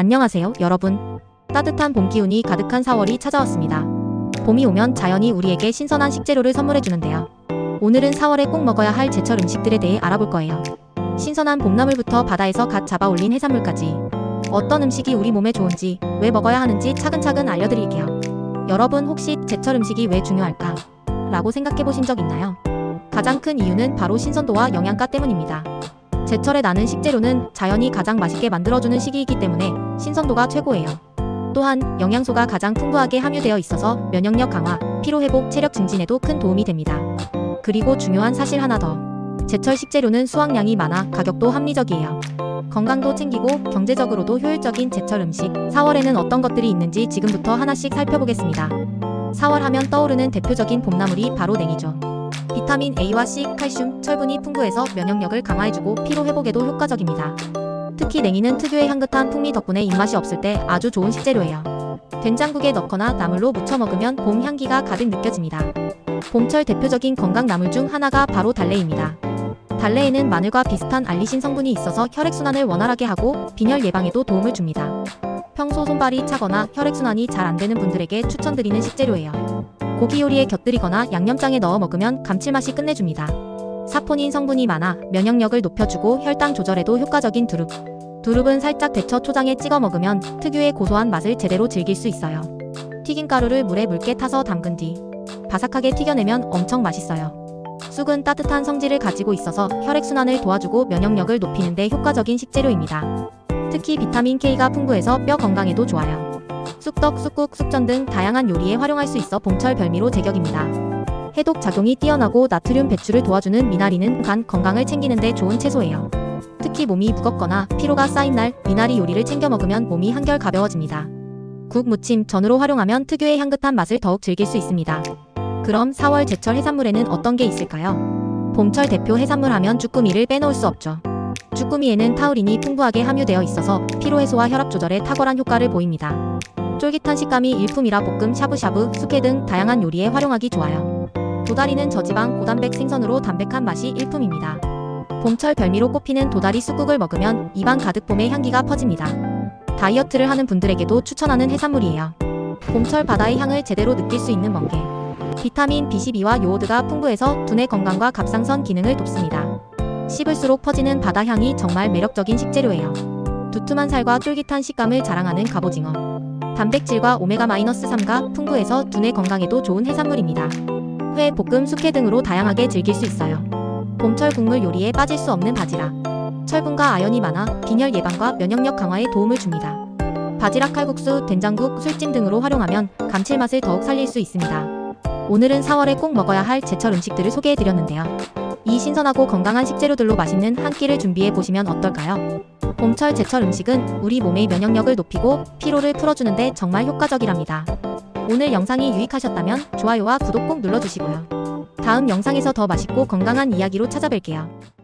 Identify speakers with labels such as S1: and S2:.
S1: 안녕하세요, 여러분. 따뜻한 봄 기운이 가득한 4월이 찾아왔습니다. 봄이 오면 자연이 우리에게 신선한 식재료를 선물해 주는데요. 오늘은 4월에 꼭 먹어야 할 제철 음식들에 대해 알아볼 거예요. 신선한 봄나물부터 바다에서 갓 잡아 올린 해산물까지 어떤 음식이 우리 몸에 좋은지, 왜 먹어야 하는지 차근차근 알려드릴게요. 여러분 혹시 제철 음식이 왜 중요할까? 라고 생각해 보신 적 있나요? 가장 큰 이유는 바로 신선도와 영양가 때문입니다. 제철에 나는 식재료는 자연이 가장 맛있게 만들어주는 시기이기 때문에 신선도가 최고예요. 또한 영양소가 가장 풍부하게 함유되어 있어서 면역력 강화, 피로 회복, 체력 증진에도 큰 도움이 됩니다. 그리고 중요한 사실 하나 더. 제철 식재료는 수확량이 많아 가격도 합리적이에요. 건강도 챙기고 경제적으로도 효율적인 제철 음식. 4월에는 어떤 것들이 있는지 지금부터 하나씩 살펴보겠습니다. 4월 하면 떠오르는 대표적인 봄나물이 바로 냉이죠. 비타민 A와 C, 칼슘, 철분이 풍부해서 면역력을 강화해주고 피로 회복에도 효과적입니다. 특히 냉이는 특유의 향긋한 풍미 덕분에 입맛이 없을 때 아주 좋은 식재료예요. 된장국에 넣거나 나물로 무쳐 먹으면 봄 향기가 가득 느껴집니다. 봄철 대표적인 건강 나물 중 하나가 바로 달래입니다. 달래에는 마늘과 비슷한 알리신 성분이 있어서 혈액순환을 원활하게 하고 빈혈 예방에도 도움을 줍니다. 평소 손발이 차거나 혈액순환이 잘 안 되는 분들에게 추천드리는 식재료예요. 고기 요리에 곁들이거나 양념장에 넣어 먹으면 감칠맛이 끝내줍니다. 사포닌 성분이 많아 면역력을 높여주고 혈당 조절에도 효과적인 두릅. 두릅은 살짝 데쳐 초장에 찍어 먹으면 특유의 고소한 맛을 제대로 즐길 수 있어요. 튀김가루를 물에 묽게 타서 담근 뒤 바삭하게 튀겨내면 엄청 맛있어요. 쑥은 따뜻한 성질을 가지고 있어서 혈액순환을 도와주고 면역력을 높이는 데 효과적인 식재료입니다. 특히 비타민 K가 풍부해서 뼈 건강에도 좋아요. 쑥떡, 쑥국, 쑥전 등 다양한 요리에 활용할 수 있어 봄철 별미로 제격입니다. 해독 작용이 뛰어나고 나트륨 배출을 도와주는 미나리는 간 건강을 챙기는 데 좋은 채소예요. 특히 몸이 무겁거나 피로가 쌓인 날 미나리 요리를 챙겨 먹으면 몸이 한결 가벼워집니다. 국, 무침, 전으로 활용하면 특유의 향긋한 맛을 더욱 즐길 수 있습니다. 그럼 4월 제철 해산물에는 어떤 게 있을까요? 봄철 대표 해산물 하면 쭈꾸미를 빼놓을 수 없죠. 쭈꾸미에는 타우린이 풍부하게 함유되어 있어서 피로 해소와 혈압 조절에 탁월한 효과를 보입니다. 쫄깃한 식감이 일품이라 볶음, 샤브샤브, 숙회 등 다양한 요리에 활용하기 좋아요. 도다리는 저지방, 고단백 생선으로 담백한 맛이 일품입니다. 봄철 별미로 꼽히는 도다리 쑥국을 먹으면 입안 가득 봄의 향기가 퍼집니다. 다이어트를 하는 분들에게도 추천하는 해산물이에요. 봄철 바다의 향을 제대로 느낄 수 있는 멍게. 비타민 B12와 요오드가 풍부해서 두뇌 건강과 갑상선 기능을 돕습니다. 씹을수록 퍼지는 바다 향이 정말 매력적인 식재료예요. 두툼한 살과 쫄깃한 식감을 자랑하는 갑오징어. 단백질과 오메가-3가 풍부해서 두뇌 건강에도 좋은 해산물입니다. 회, 볶음, 숙회 등으로 다양하게 즐길 수 있어요. 봄철 국물 요리에 빠질 수 없는 바지락. 철분과 아연이 많아 빈혈 예방과 면역력 강화에 도움을 줍니다. 바지락 칼국수, 된장국, 술찜 등으로 활용하면 감칠맛을 더욱 살릴 수 있습니다. 오늘은 4월에 꼭 먹어야 할 제철 음식들을 소개해드렸는데요. 이 신선하고 건강한 식재료들로 맛있는 한 끼를 준비해 보시면 어떨까요? 봄철 제철 음식은 우리 몸의 면역력을 높이고 피로를 풀어주는데 정말 효과적이랍니다. 오늘 영상이 유익하셨다면 좋아요와 구독 꼭 눌러주시고요. 다음 영상에서 더 맛있고 건강한 이야기로 찾아뵐게요.